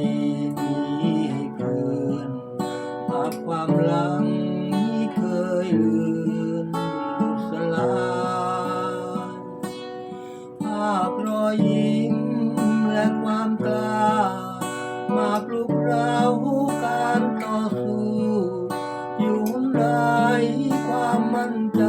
มีให้เพื่อนภาพความหลังที่เคยลือนสลายภาพรอยยิ้มและความกล้า มาปลุกเราการต่อสู้ อยู่ไหนความมั่นใจ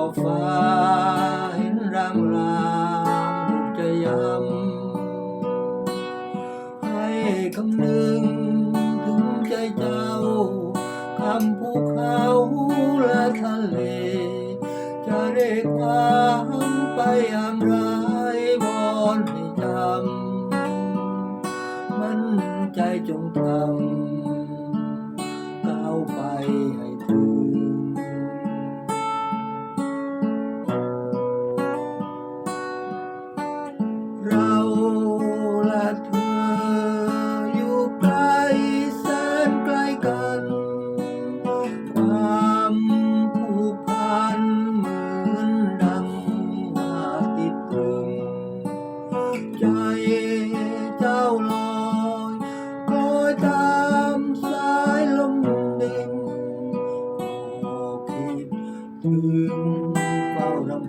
อบฟ้าเห็นรางรางรูปจะย้ำให้คำนึงถึงใจเจ้าคำภูเขาและทะเล จะเรียกความไปยามไรวอนให้จำมันใจจงทำก้าวไปให้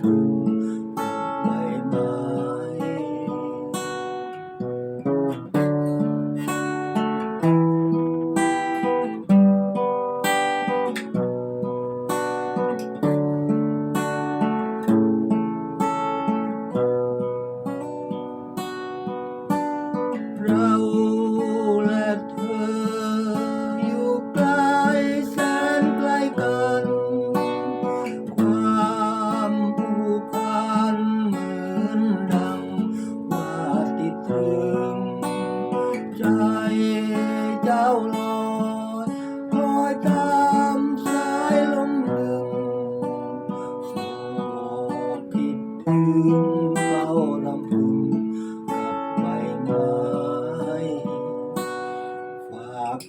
เ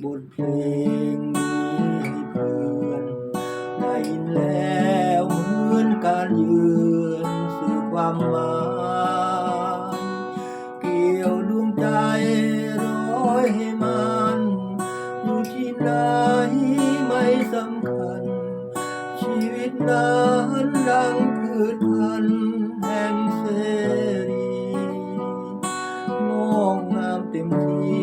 บทเพลงนี้ให้เพื่อนได้ยินแล้วเหมือนการยืนสื่อความหมายเกี่ยวดวงใจร้อยให้มันอยู่ที่ไหนไม่สำคัญ ชีวิตนั้นดังพืชพันธุ์แห่งเสรีงอกงามเต็มที่